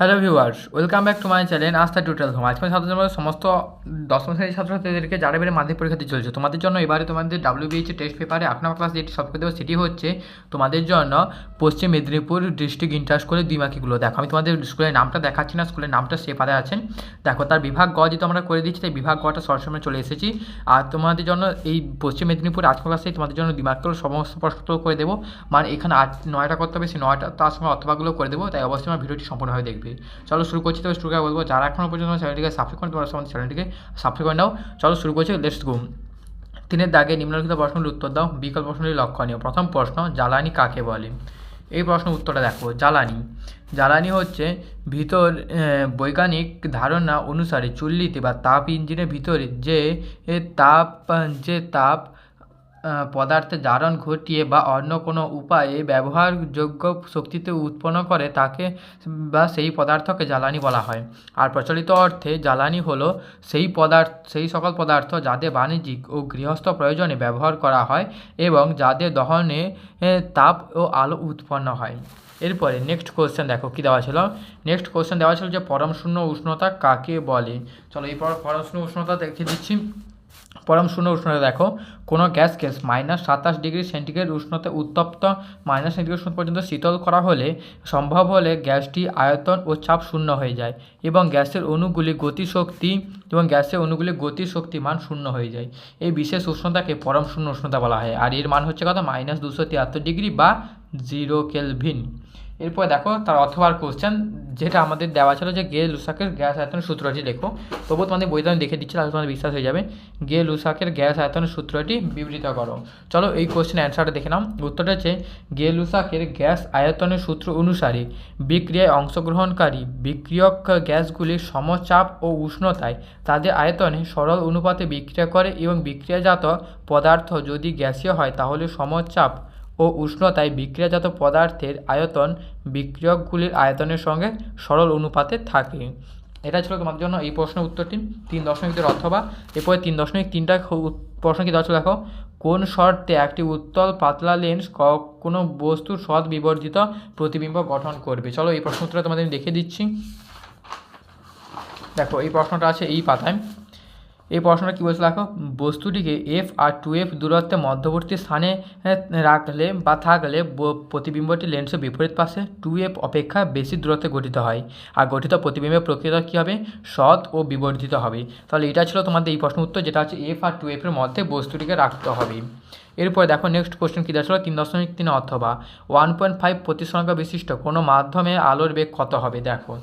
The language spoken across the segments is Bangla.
Hello viewers, welcome back to my channel Astha total home আজকে ছাত্রদের সমস্ত দশম শ্রেণির ছাত্রছাত্রীদেরকে যারা এবারে মাধ্যমিক পরীক্ষা দিয়ে চলছে, তোমাদের জন্য এবারে তোমাদের ডাব্লিউবিএইচ টেস্ট পেপারে আট নম্বর ক্লাস যেটি সবকে দেবো সেটি হচ্ছে, তোমাদের জন্য পশ্চিম মেদিনীপুর ডিস্ট্রিক্ট ইন্টার স্কুলের দ্বিমাকিগুলো দেখো, আমি তোমাদের স্কুলের নামটা দেখাচ্ছি না স্কুলের নামটা সে পারে আছেন। দেখো, তার বিভাগ গ যেহেতু আমরা করে দিচ্ছি, তাই বিভাগ গটা সরসময় চলে এসেছি। আর তোমাদের জন্য এই পশ্চিম মেদিনীপুর আট ক্লাসে তোমাদের জন্য দ্বিমাকিগুলো সমস্ত প্রশ্ন করে দেবো। মানে এখানে আট, নয়টা করতে হবে, সেই নয়টা তার সঙ্গে অথবাগুলো করে দেবো, তাই অবশ্যই আমার ভিডিওটি সম্পূর্ণভাবে দেখবে। চলো শুরু করছি, তবে শুরু করে বলব, যারা এখনও পর্যন্ত আমার চ্যানেলটিকে সাবস্ক্রাইব করে তোমরা আমাদের চ্যানেলটিকে সাবস্ক্রাইব করে নাও। চলো শুরু করছি লেটস গো তিনের দাগে নিম্নলিখিত প্রশ্নগুলির উত্তর দাও, বিকল্প প্রশ্নগুলি লক্ষণীয়। প্রথম প্রশ্ন, জ্বালানি কাকে বলে? এই প্রশ্ন উত্তরটা দেখো, জ্বালানি। জ্বালানি হচ্ছে ভিতর বৈজ্ঞানিক ধারণা অনুসারে চুল্লিতে বা তাপ ইঞ্জিনের ভিতরে যে তাপ যে তাপ পদার্থে জারণ ঘটিয়ে বা অন্য কোনো উপায়ে ব্যবহারযোগ্য শক্তিতে উৎপন্ন করে, তাকে বা সেই পদার্থকে জ্বালানি বলা হয়। আর প্রচলিত অর্থে জ্বালানি হলো সেই পদার্থ, সেই সকল পদার্থ যাদের বাণিজ্যিক ও গৃহস্থ প্রয়োজনে ব্যবহার করা হয় এবং যাদের দহনে তাপ ও আলো উৎপন্ন হয়। এরপরে নেক্সট কোশ্চেন দেখো কী দেওয়া ছিল? নেক্সট কোশ্চেন দেওয়া ছিল যে পরম শূন্য উষ্ণতা কাকে বলে? চলো এই পর পরম শূন্য উষ্ণতা দেখে দিচ্ছি। পরম শূন্য উষ্ণতা, দেখো, কোনো গ্যাস গ্যাসকে মাইনাস সাতাশ ডিগ্রি সেন্টিগ্রেড উষ্ণতা উত্তপ্ত, মাইনাস সেন্টিগ্রেড উষ্ণ পর্যন্ত শীতল করা হলে সম্ভব হলে গ্যাসটি আয়তন ও চাপ শূন্য হয়ে যায় এবং গ্যাসের অণুগুলি গতিশক্তি এবং গ্যাসের অণুগুলি গতিশক্তি মান শূন্য হয়ে যায়। এই বিশেষ উষ্ণতাকে পরম শূন্য উষ্ণতা বলা হয়। আর এর মান হচ্ছে কত? মাইনাস দুশো তিয়াত্তর ডিগ্রি বা জিরো কেলভিন। এরপর দেখো তার অথবার কোশ্চেন যেটা আমাদের দেওয়া ছিল যে গে লুসাকের গ্যাস আয়তনের সূত্রটি লেখো তবুও তোমাদের বইতে আমি দেখে দিচ্ছি, তাহলে তোমাদের বিশ্বাস হয়ে যাবে। গে লুসাকের গ্যাস আয়তনের সূত্রটি বিবৃত করো। চলো এই কোশ্চেন অ্যান্সারটা দেখে নাও। উত্তরটা হচ্ছে, গে লুসাকের গ্যাস আয়তনের সূত্র অনুসারে বিক্রিয়ায় অংশগ্রহণকারী বিক্রিয়ক গ্যাসগুলির সমচাপ ও উষ্ণতায় তাদের আয়তনে সরল অনুপাতে বিক্রিয়া করে এবং বিক্রিয়াজাত পদার্থ যদি গ্যাসীয় হয়, তাহলে সমচাপ ও উষ্ণতায় বিক্রিয়াজাত পদার্থের আয়তন বিক্রিয়কগুলির আয়তনের সঙ্গে সরল অনুপাতে থাকে। এটা ছিল তোমাদের জন্য এই প্রশ্নের উত্তরটি। তিন দশমিক দুই অথবা এরপরে তিন দশমিক তিনটা প্রশ্ন কি দেওয়া দেখো? কোন শর্তে একটি উত্তল পাতলা লেন্স কোনো বস্তুর সৎ বিবর্জিত প্রতিবিম্ব গঠন করবে? চলো এই প্রশ্ন উত্তরটা তোমাদের আমি দেখিয়ে দিচ্ছি। দেখো, এই প্রশ্নটা আছে এই পাতায়। এই প্রশ্নটা কী বলছে দেখো? বস্তুটিকে এফ আর টু এফ দূরত্বে মধ্যবর্তী স্থানে রাখলে বা থাকলে প্রতিবিম্বটি লেন্সের বিপরীত পাশে টু এফ অপেক্ষা বেশি দূরত্বে গঠিত হয়। আর গঠিত প্রতিবিম্বের প্রক্রিয়া কী হবে? সৎ ও বিবর্ধিত হবে। তাহলে এটা ছিল তোমাদের এই প্রশ্ন উত্তর, যেটা হচ্ছে এফ আর টু এফের মধ্যে বস্তুটিকে রাখতে হবে। এরপর দেখো নেক্সট কোশ্চেন কী দেওয়া তিন দশমিক তিন অথবা ওয়ান পয়েন্ট ফাইভ প্রতিসংখ্যা বিশিষ্ট কোনো মাধ্যমে আলোর বেগ কত হবে? দেখো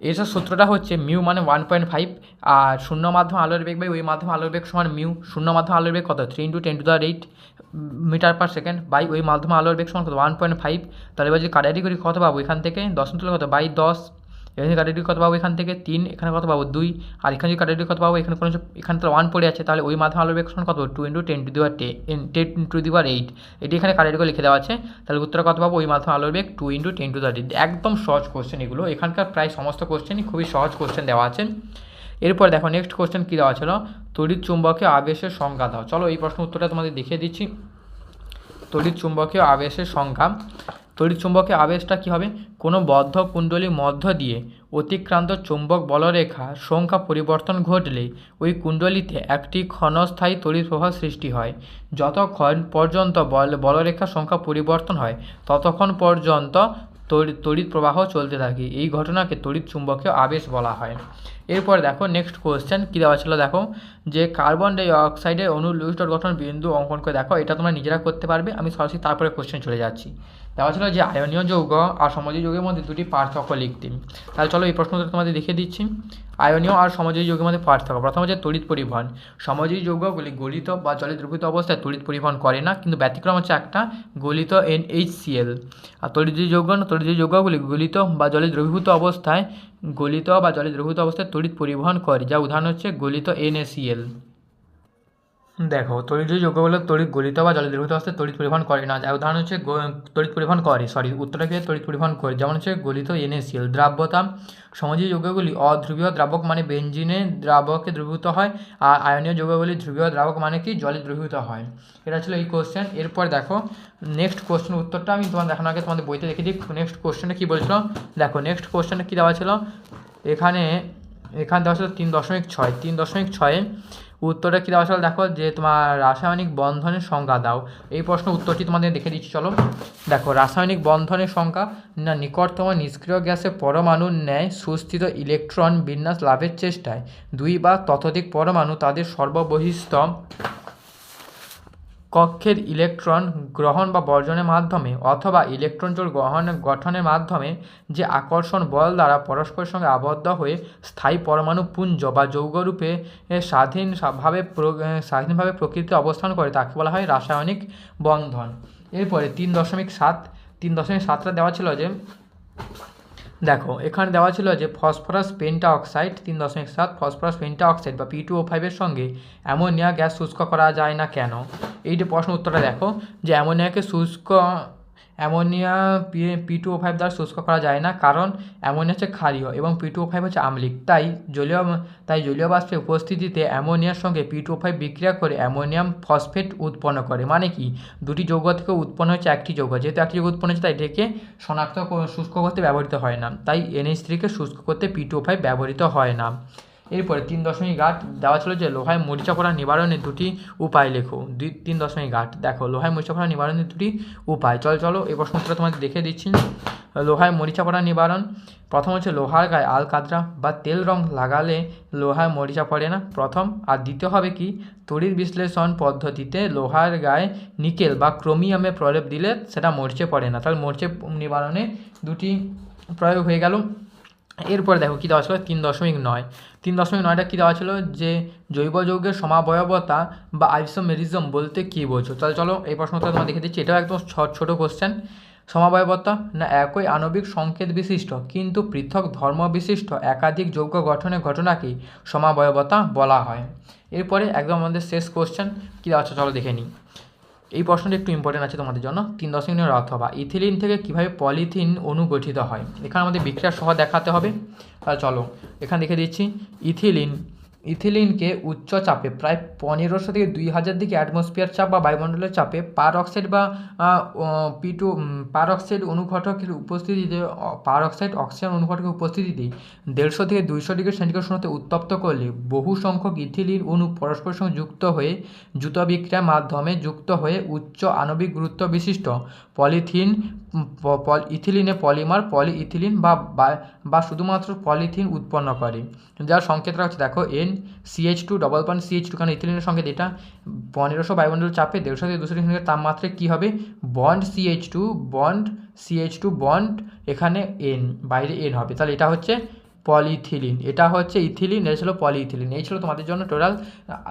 এসব সূত্রটা হচ্ছে মিউ মানে ওয়ান পয়েন্ট ফাইভ আর শূন্য মাধ্যম আলোর বেগ বাই ওই মাধ্যম আলোর বেগ সমান মিউ। শূন্য মাধ্যম আলোর বেগ কত? Three into ten to the eight metre per second by ওই মাধ্যম আলোর বেগ সমান কত? ওয়ান পয়েন্ট ফাইভ তাহলে এবার যদি কাটারি করি কত পাবো? এখান থেকে দশ তুলে কত? বাই দশ। এখানে কাটারি কত পাবো এখান থেকে তিন, এখানে কত পাবো দুই, আর এখানে যদি কাটারি কত পাবো এখানে কোনো এখানে তো ওয়ান পড়ে আছে, তাহলে ওই মাধ্যমে আলোর বেগ সমান কত? Two into ten to the power ten ten to the power eight এটি এখানে করে লিখে দেওয়া আছে। তাহলে উত্তর কত পাবো ওই মাধ্যমে আলোর বেগ two into ten to eight একদম সহজ কোশ্চেন এগুলো। এখানকার প্রায় সমস্ত কোশ্চেনই খুবই সহজ কোশ্চেন দেওয়া আছে। এরপর দেখো নেক্সট কোশ্চেন কী দেওয়া ছিল? তড়িৎ চুম্বকে আবেশের সংখ্যা দাও। চলো এই প্রশ্ন উত্তরটা তোমাদের দেখিয়ে দিচ্ছি। তড়িৎ চুম্বকীয় আবেশের সংখ্যা তড়িৎ চুম্বকীয় আবেশটা কী হবে? কোনো বদ্ধ কুণ্ডলীর মধ্য দিয়ে অতিক্রান্ত চুম্বক বলরেখা সংখ্যা পরিবর্তন ঘটলে ওই কুণ্ডলীতে একটি ক্ষণস্থায়ী তড়িৎ প্রবাহ সৃষ্টি হয়। যতক্ষণ পর্যন্ত বল বলরেখার সংখ্যা পরিবর্তন হয়, ততক্ষণ পর্যন্ত তড়িৎ তড়িৎ প্রবাহ চলতে থাকে। এই ঘটনাকে তড়িৎ চুম্বকীয় আবেশ বলা হয়। এরপর দেখো নেক্সট কোশ্চেন কী দেওয়া ছিল? দেখো যে কার্বন ডাই অক্সাইডের অণু লুইস গঠন বিন্দু অঙ্কন করে দেখো, এটা তোমরা নিজেরা করতে পারবে। আমি সরাসরি তারপরে কোশ্চেন চলে যাচ্ছি। দেওয়া ছিল যে আয়নীয় যৌগ আর সমজীয় যৌগের মধ্যে দুটি পার্থক্য লিখতে। তাহলে চলো এই প্রশ্নটা তোমাদের দেখিয়ে দিচ্ছি। আয়নীয় আর সমজীয় যৌগের মধ্যে পার্থক্য। প্রথম হচ্ছে তড়িৎ পরিবহন। সমজীয় যৌগগুলি গলিত বা জলে দ্রবীভূত অবস্থায় তড়িৎ পরিবহন করে না, কিন্তু ব্যতিক্রম হচ্ছে একটা গলিত এন এইচ এনএইচসিএল আর তড়িৎ যৌগ তড়িৎ যৌগগুলি গলিত বা জলে দ্রবীভূত অবস্থায় গলিত বা জলে দ্রবীভূত অবস্থায় তড়িৎ পরিবহন করে যা উদাহরণ হচ্ছে গলিত এনএসিএল দেখো, তড়িৎ যোগ্য বলে তড়িৎ গলিত বা জলে দ্রবীভূত অবস্থায় তড়িৎ পরিবহন করে না। উদাহরণ হচ্ছে তড়িৎ পরিবহন করে সরি উত্তরটা কি তড়িৎ পরিবহন করে। যেমন হচ্ছে গলিত এনএসিএল, দ্রাব্যতা সমাজীয় যৌগগুলি অধ্রুবীয় দ্রাবক মানে বেঞ্জিনে দ্রাবকে দ্রবীভূত হয়, আর আয়নীয় যৌগগুলি ধ্রুবীয় দ্রাবক মানে কি? জলে দ্রবীভূত হয়। এটা ছিল এই কোশ্চেন এরপর দেখো নেক্সট কোশ্চেন উত্তরটা আমি তোমার দেখানোর আগে তোমাদের বইতে দেখে দিই। নেক্সট কোশ্চেনে কী বলছিল? দেখো নেক্সট কোশ্চেনে কী দেওয়া ছিল? এখানে এখানে দেওয়া ছিল তিন দশমিক ছয়। তিন দশমিক ছয়ে উত্তরে কী দেওয়া দেখো যে তোমার রাসায়নিক বন্ধনের সংজ্ঞা দাও। এই প্রশ্ন উত্তরটি তোমাদের দেখে দিচ্ছি, চলো। দেখো, রাসায়নিক বন্ধনের সংখ্যা না, নিকটতম নিষ্ক্রিয় গ্যাসে পরমাণু ন্যায় সুস্থিত ইলেকট্রন বিন্যাস লাভের চেষ্টায়। দুই বা ততোধিক পরমাণু তাদের সর্ববহিস্থ কক্ষের ইলেকট্রন গ্রহণ বা বর্জনের মাধ্যমে অথবা ইলেকট্রন জোড় গ্রহণ, গঠনের মাধ্যমে যে আকর্ষণ বল দ্বারা পরস্পরের সঙ্গে আবদ্ধ হয়ে স্থায়ী পরমাণু পুঞ্জ বা যৌগরূপে স্বাধীন ভাবে স্বাধীনভাবে প্রকৃতিতে অবস্থান করে তাকে বলা হয় রাসায়নিক বন্ধন। এরপরে তিন দশমিক সাত, তিন দশমিক সাতটা দেওয়া ছিল যে দেখো, এখানে দেওয়া ছিল যে ফসফরাস পেন্টা অক্সাইড তিন দশমিক সাত ফসফরাস পেন্টা অক্সাইড বা পি টু ও ফাইভের সঙ্গে অ্যামোনিয়া গ্যাস শুষ্ক করা যায় না কেন? এই যে প্রশ্ন উত্তরটা দেখো, যে অ্যামোনিয়াকে শুষ্ক ammonia, P two O five দ্বারা শুষ্ক করা যায় না, কারণ অ্যামোনিয়া হচ্ছে ক্ষারীয় এবং পি টু ও ফাইভ হচ্ছে আম্লিক। তাই জলীয় তাই জলীয় বাষ্পের উপস্থিতিতে অ্যামোনিয়ার সঙ্গে পি টু ও ফাইভ বিক্রিয়া করে অ্যামোনিয়াম ফসফেট উৎপন্ন করে। মানে কি? দুটি যৌগ থেকে উৎপন্ন হচ্ছে একটি যৌগ। যেহেতু একটি যৌগ উৎপন্ন হচ্ছে, তাই এটাকে শনাক্ত শুষ্ক করতে ব্যবহৃত হয় না। তাই এনএইচ থ্রিকে শুষ্ক করতে পি টু ও ফাইভ ব্যবহৃত হয় না। এরপরে তিন দশমিক আট দেওয়া ছিল যে লোহায় মরিচা পড়া নিবারণের দুটি উপায় লেখো। দুই, তিন দশমিক আট, দেখো লোহায় মরিচা পড়া নিবারণের দুটি উপায়। চল, চলো, এই প্রশ্নটা তোমাদের দেখে দিচ্ছি। লোহায় মরিচা পড়া নিবারণ, প্রথম হচ্ছে লোহার গায়ে আল কাদরা বা তেল রং লাগালে লোহায় মরিচা পড়ে না। প্রথম, আর দ্বিতীয় হবে কি? তড়িৎ বিশ্লেষণ পদ্ধতিতে লোহার গায়ে নিকেল বা ক্রোমিয়ামে প্রলেপ দিলে সেটা মরচে পড়ে না। তাহলে মরচে নিবারণে দুটি প্রয়োগ হয়ে গেল। এরপরে দেখো কী দেওয়া ছিল? তিন দশমিক নয়। তিন দশমিক নয়টা কী দেওয়া ছিল? যে জৈব যৌগের সমাবয়বতা বা আইসোমেরিজম বলতে কী বোঝো? তাহলে চলো এই প্রশ্নটা তোমার দেখে দিচ্ছি। এটাও একদম ছোটো কোশ্চেন সমাবয়বতা না একই আণবিক সংকেত বিশিষ্ট, কিন্তু পৃথক ধর্ম বিশিষ্ট একাধিক যৌগ গঠনের ঘটনাকেই সমাবয়বতা বলা হয়। এরপরে একদম আমাদের শেষ কোশ্চেন কী দেওয়া আছে? চলো দেখে নিই। এই প্রশ্নটি একটু ইম্পর্টেন্ট আছে তোমাদের জন্য। তিন দশমিক দশমিকের অথবা ইথিলিন থেকে কীভাবে পলিথিন অনুগঠিত হয়? এখানে আমাদের বিক্রিয়া সহ দেখাতে হবে। তাহলে চলো, এখানে দেখে দিচ্ছি, ইথিলিন ইথিলিনকে উচ্চ চাপে, প্রায় পনেরোশো থেকে দুই হাজার দিকে অ্যাটমসফিয়ার চাপ বা বায়ুমণ্ডলের চাপে পার অক্সাইড বা পি টু পার অক্সাইড অনুঘটকের উপস্থিতিতে পার অক্সাইড অক্সিজেন অনুঘটকের উপস্থিতিতে দেড়শো থেকে দুইশো ডিগ্রি সেন্টিগ্রেড উত্তপ্ত করলে বহু সংখ্যক ইথিলিন অণু পরস্পরের সঙ্গে যুক্ত হয়ে দ্রুত বিক্রিয়ার মাধ্যমে যুক্ত হয়ে উচ্চ আণবিক গুরুত্ব বিশিষ্ট। পলিথিন ইথিলিনে পলিমার পলি ইথিলিন বা, বা- শুধুমাত্র পলিথিন উৎপন্ন করে। যার সংকেতটা হচ্ছে দেখো n CH two double point CH two কারণ ইথিলিনের সঙ্গে এটা পনেরোশো বায়ুমণ্ডল চাপে, দেড়শো থেকে দুশো ডিগ্রি তাপমাত্রায় কী হবে? Bond CH two bond CH two bond এখানে এন বাইরে এন হবে। তাহলে এটা হচ্ছে পলিথিলিন। এটা হচ্ছে ইথিলিন, এটা ছিল পলিইথিলিন এই ছিল তোমাদের জন্য টোটাল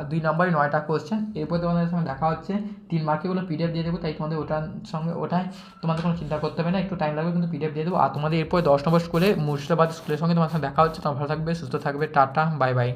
দুই নম্বরে নয়টা কোশ্চেন এরপর তোমাদের সঙ্গে দেখা হচ্ছে, তিন মার্কেগুলো পিডিএফ দিয়ে দেবো, তাই তোমাদের ওটার সঙ্গে ওটাই তোমাদের কোনো চিন্তা করতে হবে না, একটু টাইম লাগবে কিন্তু পিডিএফ দিয়ে দেবো। আর তোমাদের এরপর দশ নম্বর স্কুলে মুর্শিদাবাদ স্কুলের সঙ্গে তোমার সঙ্গে দেখা হচ্ছে। তোমার ভালো থাকবে, সুস্থ থাকবে, টাটা বাই বাই